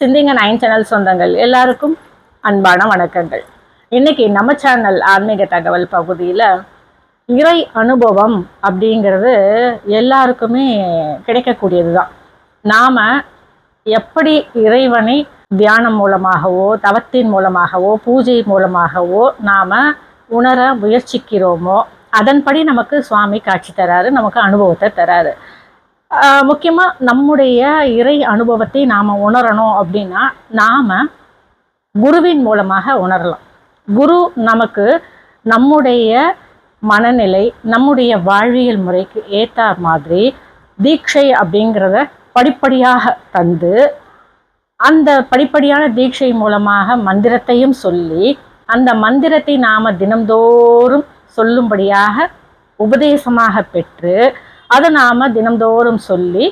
சிந்திங்க nine channel சொந்தங்கள் எல்லாருக்கும் அன்பான வணக்கங்கள். இன்னைக்கு நம்ம சேனல் ஆன்மீக தகவல் பகுதியில் இறை அனுபவம் அப்படிங்கிறது எல்லாருக்குமே கிடைக்கக்கூடியது தான் நாம் எப்படி இறைவனை தியானம் மூலமாகவோ தவத்தின் மூலமாகவோ பூஜை மூலமாகவோ நாம் உணர முயற்சிக்கிறோமோ அதன்படி நமக்கு சுவாமி காட்சி தராரு நமக்கு அனுபவத்தை தராரு. முக்கியமாக நம்முடைய இறை அனுபவத்தை நாம் உணரணும் அப்படின்னா நாம் குருவின் மூலமாக உணரலாம். குரு நமக்கு நம்முடைய மனநிலை நம்முடைய வாழ்வியல் முறைக்கு ஏற்ற மாதிரி தீட்சை அப்படிங்கிறத படிப்படியாக தந்து அந்த படிப்படியான தீட்சை மூலமாக மந்திரத்தையும் சொல்லி அந்த மந்திரத்தை நாம் தினம்தோறும் சொல்லும்படியாக உபதேசமாக பெற்று அதை நாம் தினம்தோறும் சொல்லி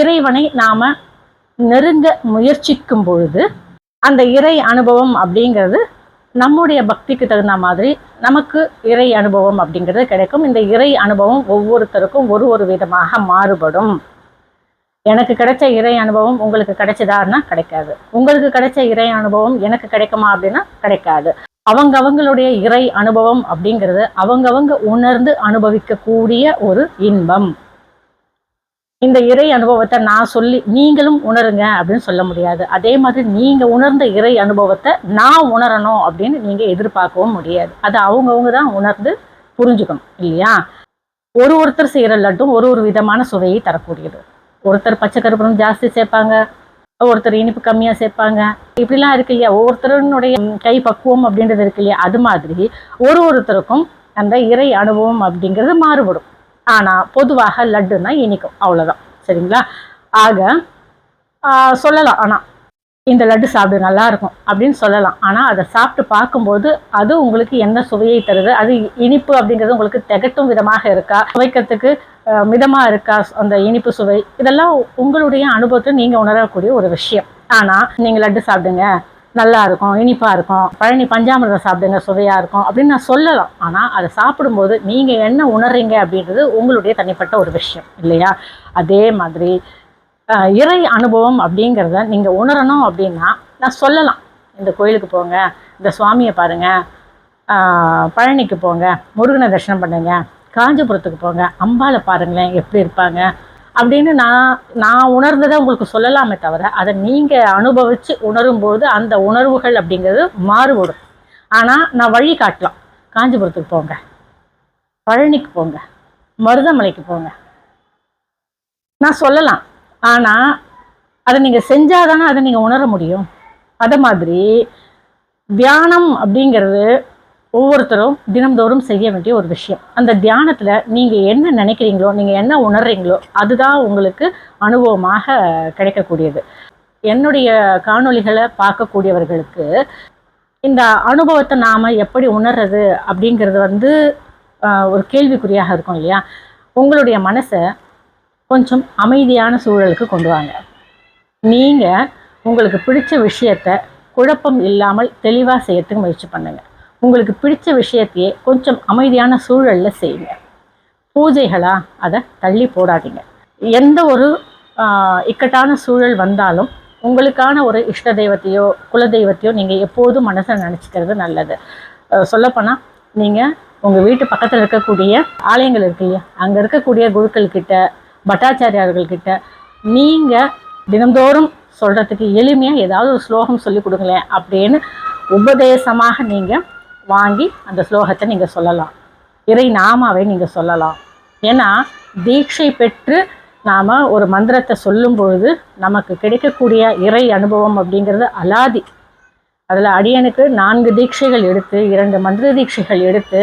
இறைவனை நாம் நெருங்க முயற்சிக்கும் பொழுது அந்த இறை அனுபவம் அப்படிங்கிறது நம்முடைய பக்திக்கு தகுந்த மாதிரி நமக்கு இறை அனுபவம் அப்படிங்கிறது கிடைக்கும். இந்த இறை அனுபவம் ஒவ்வொருத்தருக்கும் ஒரு ஒரு விதமாக மாறுபடும். எனக்கு கிடைச்ச இறை அனுபவம் உங்களுக்கு கிடைச்சதான்னா கிடைக்காது. உங்களுக்கு கிடைச்ச இறை அனுபவம் எனக்கு கிடைக்குமா அப்படின்னா கிடைக்காது. அவங்க அவங்களுடைய இறை அனுபவம் அப்படிங்கிறது அவங்கவங்க உணர்ந்து அனுபவிக்கக்கூடிய ஒரு இன்பம். இந்த இறை அனுபவத்தை நான் சொல்லி நீங்களும் உணருங்க அப்படின்னு சொல்ல முடியாது. அதே மாதிரி நீங்கள் உணர்ந்த இறை அனுபவத்தை நான் உணரணும் அப்படின்னு நீங்கள் எதிர்பார்க்கவும் முடியாது. அது அவங்கவுங்க தான் உணர்ந்து புரிஞ்சுக்கணும் இல்லையா? ஒரு ஒருத்தர் செய்கிற லட்டும் ஒரு ஒரு விதமான சுவையை தரக்கூடியது. ஒருத்தர் பச்சை கருப்பணம் ஜாஸ்தி சேர்ப்பாங்க ஒருத்தர் இனிப்பு கம்மியாக சேர்ப்பாங்க. இப்படிலாம் இருக்கு இல்லையா? ஒவ்வொருத்தருனுடைய கை பக்குவம் அப்படின்றது இருக்கு இல்லையா? அது மாதிரி ஒரு ஒருத்தருக்கும் அந்த இறை அனுபவம் அப்படிங்கிறது மாறுபடும். ஆனால் பொதுவாக லட்டுன்னா இனிக்கும். அவ்வளோதான் சரிங்களா? ஆக ஆஹ் சொல்லலாம். ஆனால் இந்த லட்டு சாப்பிடு நல்லா இருக்கும் அப்படின்னு சொல்லலாம். ஆனால் அதை சாப்பிட்டு பார்க்கும்போது அது உங்களுக்கு என்ன சுவையை தருது? அது இனிப்பு அப்படிங்கிறது உங்களுக்கு திகட்டும் விதமாக இருக்கா? சுவைக்கிறதுக்கு மிதமாக இருக்கா அந்த இனிப்பு சுவை? இதெல்லாம் உங்களுடைய அனுபவத்தை நீங்கள் உணரக்கூடிய ஒரு விஷயம். ஆனால் நீங்கள் லட்டு சாப்பிடுங்க நல்லா இருக்கும் இனிப்பாக இருக்கும் பழனி பஞ்சாமிரதம் சாப்பிடுங்க சுவையாக இருக்கும் அப்படின்னு நான் சொல்லலாம். ஆனால் அதை சாப்பிடும்போது நீங்கள் என்ன உணர்றீங்க அப்படின்றது உங்களுடைய தனிப்பட்ட ஒரு விஷயம் இல்லையா? அதே மாதிரி இறை அனுபவம் அப்படிங்கிறத நீங்கள் உணரணும் அப்படின்னா நான் சொல்லலாம். இந்த கோயிலுக்கு போங்க இந்த சுவாமியை பாருங்கள் பழனிக்கு போங்க முருகனை தரிசனம் பண்ணுங்கள் காஞ்சிபுரத்துக்கு போங்க. அம்பாவை பாருங்களேன் எப்படி இருப்பாங்க. அப்படின்னு நான் நான் உணர்ந்ததை உங்களுக்கு சொல்லலாமே தவிர அதை நீங்கள் அனுபவித்து உணரும்போது அந்த உணர்வுகள் அப்படிங்கிறது மாறுபடும். ஆனால் நான் வழி காட்டலாம். காஞ்சிபுரத்துக்கு போங்க. பழனிக்கு போங்க. மருதமலைக்கு போங்க. நான் சொல்லலாம். ஆனால் அதை நீங்கள் செஞ்சாதானே அதை நீங்கள் உணர முடியும். அதை மாதிரி தியானம் அப்படிங்கிறது ஒவ்வொருத்தரும் தினம்தோறும் செய்ய வேண்டிய ஒரு விஷயம். அந்த தியானத்தில் நீங்கள் என்ன நினைக்கிறீங்களோ நீங்கள் என்ன உணர்றீங்களோ அதுதான் உங்களுக்கு அனுபவமாக கிடைக்கக்கூடியது. என்னுடைய காணொளிகளை பார்க்கக்கூடியவர்களுக்கு இந்த அனுபவத்தை நாம் எப்படி உணர்றது அப்படிங்கிறது வந்து ஒரு கேள்விக்குறியாக இருக்கும் இல்லையா? உங்களுடைய மனசை கொஞ்சம் அமைதியான சூழலுக்கு கொண்டு வாங்க. நீங்கள் உங்களுக்கு பிடிச்ச விஷயத்த குழப்பம் இல்லாமல் தெளிவாக செய்யறதுக்கு முயற்சி பண்ணுங்கள் உங்களுக்கு பிடிச்ச விஷயத்தையே கொஞ்சம் அமைதியான சூழலில் செய்யுங்க. பூஜைகளா அதை தள்ளி போடாதீங்க. எந்த ஒரு இக்கட்டான சூழல் வந்தாலும் உங்களுக்கான ஒரு இஷ்ட தெய்வத்தையோ குல தெய்வத்தையோ நீங்கள் எப்போதும் மனசில் நினச்சிக்கிறது நல்லது. சொல்லப்போனால் நீங்கள் உங்கள் வீட்டு பக்கத்தில் இருக்கக்கூடிய ஆலயங்கள் இருக்கு இல்லையா? அங்கே இருக்கக்கூடிய குருக்கள் பட்டாச்சாரியார்கள்கிட்ட பட்டாச்சாரியார்கள் நீங்கள் தினந்தோறும் சொல்கிறதுக்கு எளிமையாக ஏதாவது ஒரு ஸ்லோகம் சொல்லி கொடுங்களேன் அப்படின்னு உபதேசமாக நீங்கள் வாங்கி அந்த ஸ்லோகத்தை நீங்கள் சொல்லலாம். இறை நாமாவை நீங்கள் சொல்லலாம். ஏன்னா தீட்சை பெற்று நாம் ஒரு மந்திரத்தை சொல்லும் பொழுது நமக்கு கிடைக்கக்கூடிய இறை அனுபவம் அப்படிங்கிறது அலாதி. அதில் அடியனுக்கு நான்கு தீட்சைகள் எடுத்து இரண்டு மந்திர தீட்சைகள் எடுத்து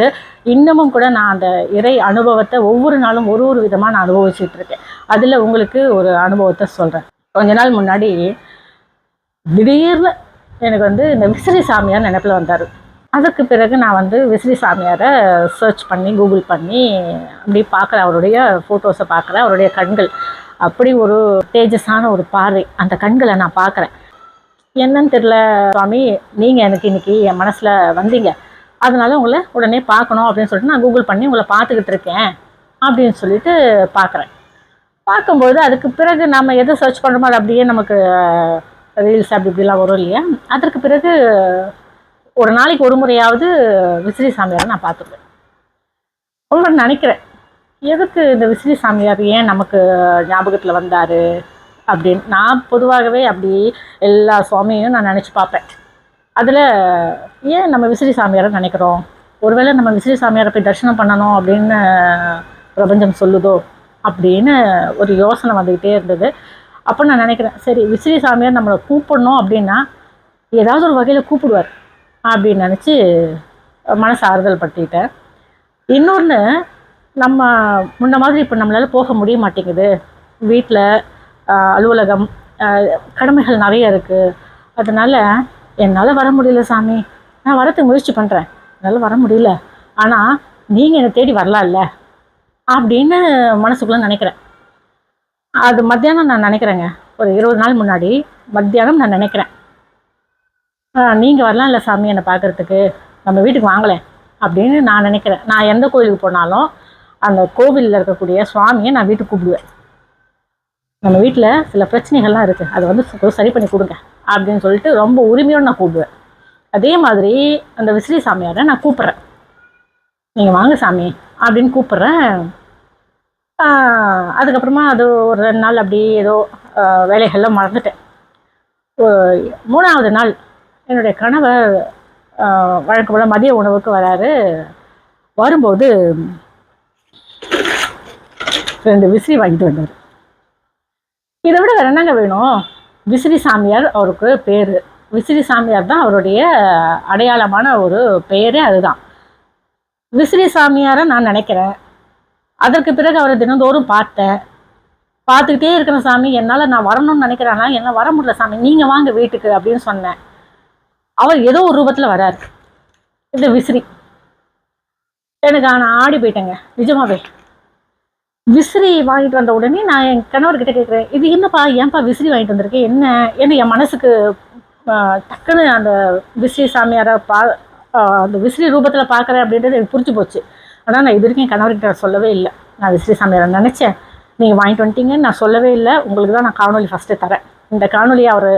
இன்னமும் கூட நான் அந்த இறை அனுபவத்தை ஒவ்வொரு நாளும் ஒரு ஒரு விதமாக நான் அனுபவிச்சுட்டு இருக்கேன். அதில் உங்களுக்கு ஒரு அனுபவத்தை சொல்கிறேன் கொஞ்ச நாள் முன்னாடி திடீர்னு எனக்கு வந்து இந்த விசிறி சாமியார் நினைப்பில் வந்தார். அதுக்கு பிறகு நான் வந்து விசிறி சாமியாரை சர்ச் பண்ணி கூகுள் பண்ணி அப்படி பார்க்குறேன். அவருடைய ஃபோட்டோஸை பார்க்குறேன். அவருடைய கண்கள். அப்படி ஒரு தேஜஸான ஒரு பார்வை. அந்த கண்களை நான் பார்க்குறேன். என்னன்னு தெரில சுவாமி நீங்கள் எனக்கு இன்னைக்கு என் மனசில் வந்தீங்க. அதனால உங்களை உடனே பார்க்கணும் அப்படின்னு சொல்லிட்டு நான் கூகுள் பண்ணி உங்களை பார்த்துக்கிட்டு இருக்கேன் அப்படின்னு சொல்லிட்டு பார்க்குறேன். பார்க்கும்போது அதுக்கு பிறகு நம்ம எதை சர்ச் பண்ணுறோமோ அது அப்படியே நமக்கு ரீல்ஸ் அப்படி இப்படிலாம் வரும் இல்லையா? அதற்கு பிறகு ஒரு நாளைக்கு ஒரு முறையாவது விசிறி சாமியாரை நான் பார்த்துருவேன் உங்களை நினைக்கிறேன். எதுக்கு இந்த விசிறி சாமியார் ஏன் நமக்கு ஞாபகத்தில் வந்தார் அப்படின்னு? நான் பொதுவாகவே அப்படி எல்லா சுவாமியும் நான் நினச்சி பார்ப்பேன். அதில் ஏன் நம்ம விசிறி சாமியாரை நினைக்கிறோம்? ஒருவேளை நம்ம விசிறி சாமியாரை போய் தரிசனம் பண்ணணும் அப்படின்னு பிரபஞ்சம் சொல்லுதோ அப்படின்னு ஒரு யோசனை வந்துக்கிட்டே இருந்தது. அப்போ நான் நினைக்கிறேன் சரி விசிறி சாமியார் நம்மளை கூப்பிடணும் அப்படின்னா ஏதாவது ஒரு வகையில் கூப்பிடுவார். அப்படின்னு நினச்சி மனசு ஆறுதல் பட்டிட்டேன் இன்னொன்று நம்ம முன்ன மாதிரி இப்போ நம்மளால் போக முடிய மாட்டேங்குது. வீட்டில் அலுவலகம் கடமைகள் நிறைய இருக்குது அதனால் என்னால் வர முடியல சாமி. நான் வரத்துக்கு முயற்சி பண்ணுறேன் என்னால் வர முடியல. ஆனால் நீங்கள் என்னை தேடி வரலாம்ல அப்படின்னு மனசுக்குள்ளே நினைக்கிறேன். அது மத்தியானம் நான் நினைக்கிறேங்க. ஒரு இருபது நாள் முன்னாடி மத்தியானம் நான் நினைக்கிறேன். நீங்கள் வரலாம் இல்லை சாமி என்னை பார்க்குறதுக்கு நம்ம வீட்டுக்கு வாங்கலேன் அப்படின்னு நான் நினைக்கிறேன். நான் எந்த கோயிலுக்கு போனாலும் அந்த கோவிலில் இருக்கக்கூடிய சுவாமியை நான் வீட்டுக்கு கூப்பிடுவேன். நம்ம வீட்டில் சில பிரச்சனைகள்லாம் இருக்குது அதை வந்து சரி பண்ணி கொடுங்க அப்படின்னு சொல்லிட்டு ரொம்ப உரிமையோடு நான் கூப்பிடுவேன். அதே மாதிரி அந்த விசிறி சாமியாரை நான் கூப்பிட்றேன். நீங்கள் வாங்க சாமி அப்படின்னு கூப்பிட்றேன். அதுக்கப்புறமா அது ஒரு ரெண்டு நாள் அப்படி ஏதோ வேலைகள்லாம் மறந்துட்டேன். மூணாவது நாள் என்னுடைய கணவர் வழக்கம் போல் மதிய உணவுக்கு வராரு. வரும்போது ரெண்டு விசிறி வாங்கிட்டு வந்தார். இதை விட வேறு என்னங்க வேணும்? விசிறி சாமியார் அவருக்கு பேர். விசிறி சாமியார் தான் அவருடைய அடையாளமான ஒரு பெயரே அதுதான். விசிறி சாமியாரை நான் நினைக்கிறேன். அதற்கு பிறகு அவரை தினந்தோறும் பார்த்தேன். பார்த்துக்கிட்டே இருக்கிற சாமி. என்னால் நான் வரணும்னு நினைக்கிறேன்னா என்ன வர முடியல சாமி. நீங்கள் வாங்க வீட்டுக்கு அப்படின்னு சொன்னேன். அவர் ஏதோ ஒரு ரூபத்தில் வராரு. இந்த விசிறி. எனக்கு நான் ஆடி போயிட்டேங்க. நிஜமாவே. விசிறி வாங்கிட்டு வந்த உடனே நான் என் கணவர்கிட்ட கேட்குறேன் இது என்னப்பா ஏன்ப்பா விசிறி வாங்கிட்டு வந்திருக்கேன் என்ன? ஏன்னா என் மனசுக்கு டக்குன்னு அந்த விசிறி சாமியாரை பா அந்த விசிறி ரூபத்தில் பார்க்குறேன் அப்படின்றது எனக்கு புரிஞ்சு போச்சு. ஆனால் நான் இது வரைக்கும் என் கணவர்கிட்ட சொல்லவே இல்லை. நான் விசிறி சாமியாரை நினச்சேன். நீங்கள் வாங்கிட்டு வந்துட்டீங்கன்னு நான் சொல்லவே இல்லை. உங்களுக்கு தான் நான் காணொலி ஃபஸ்ட்டு தரேன். இந்த காணொலியை அவர்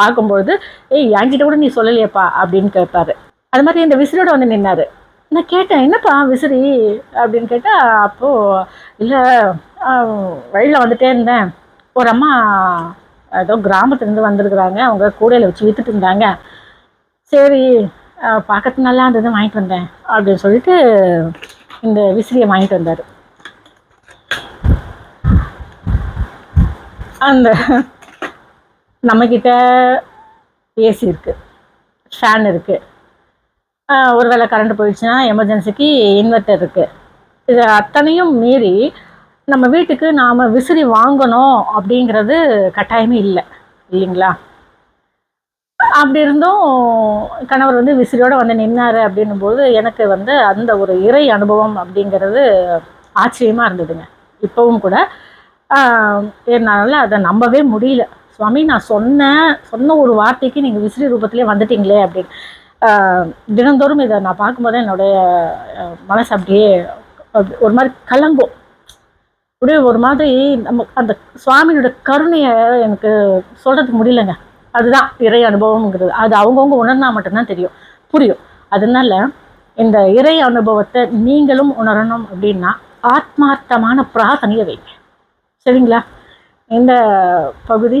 பார்க்கும்பொழுது ஏய் என்கிட்ட கூட நீ சொல்லலையேப்பா அப்படின்னு கேட்பாரு. அது மாதிரி இந்த விசிறியோட வந்து நின்னாரு. நான் கேட்டேன் என்னப்பா விசிறி? அப்படின்னு கேட்டால் அப்போது இல்லை வழியில் வந்துட்டே இருந்தேன். ஒரு அம்மா ஏதோ கிராமத்துலேருந்து வந்திருக்கிறாங்க. அவங்க கூடையில் வச்சு வித்துட்டு இருந்தாங்க. சரி பார்க்கறது நல்லா இருந்தது வாங்கிட்டு வந்தேன் அப்படின்னு சொல்லிட்டு இந்த விசிறியை வாங்கிட்டு வந்தார். அந்த நம்மக்கிட்ட ஏசி இருக்குது ஃபேன் இருக்குது ஒரு வேளை கரண்ட் போயிடுச்சுன்னா எமர்ஜென்சிக்கு இன்வெர்ட்டர் இருக்குது இது அத்தனையும் மீறி நம்ம வீட்டுக்கு நாம் விசிறி வாங்கணும் அப்படிங்கிறது கட்டாயமே இல்லை இல்லைங்களா? அப்படி இருந்தும் கணவர் வந்து விசிறியோடு வந்து நின்னார் அப்படின்னும் போது எனக்கு வந்து அந்த ஒரு இறை அனுபவம் அப்படிங்கிறது ஆச்சரியமாக இருந்ததுங்க. இப்போவும் கூட என்னால் அதை நம்பவே முடியல. சுவாமி நான் சொன்னேன் சொன்ன ஒரு வார்த்தைக்கு நீங்கள் விசிறி ரூபத்திலே வந்துட்டீங்களே அப்படின்னு. தினந்தோறும் இதை நான் பார்க்கும்போது என்னுடைய மனசு அப்படியே ஒரு மாதிரி கலங்கும். அப்படியே ஒரு மாதிரி நம்ம அந்த சுவாமியோட கருணையை எனக்கு சொல்கிறதுக்கு முடியலங்க. அதுதான் இறை அனுபவம்ங்கிறது. அது அவங்கவுங்க உணர்ந்தா மட்டும்தான் தெரியும். புரியும். அதனால இந்த இறை அனுபவத்தை நீங்களும் உணரணும் அப்படின்னா ஆத்மார்த்தமான பிரார்த்தனையை வைங்க. சரிங்களா? இந்த பகுதி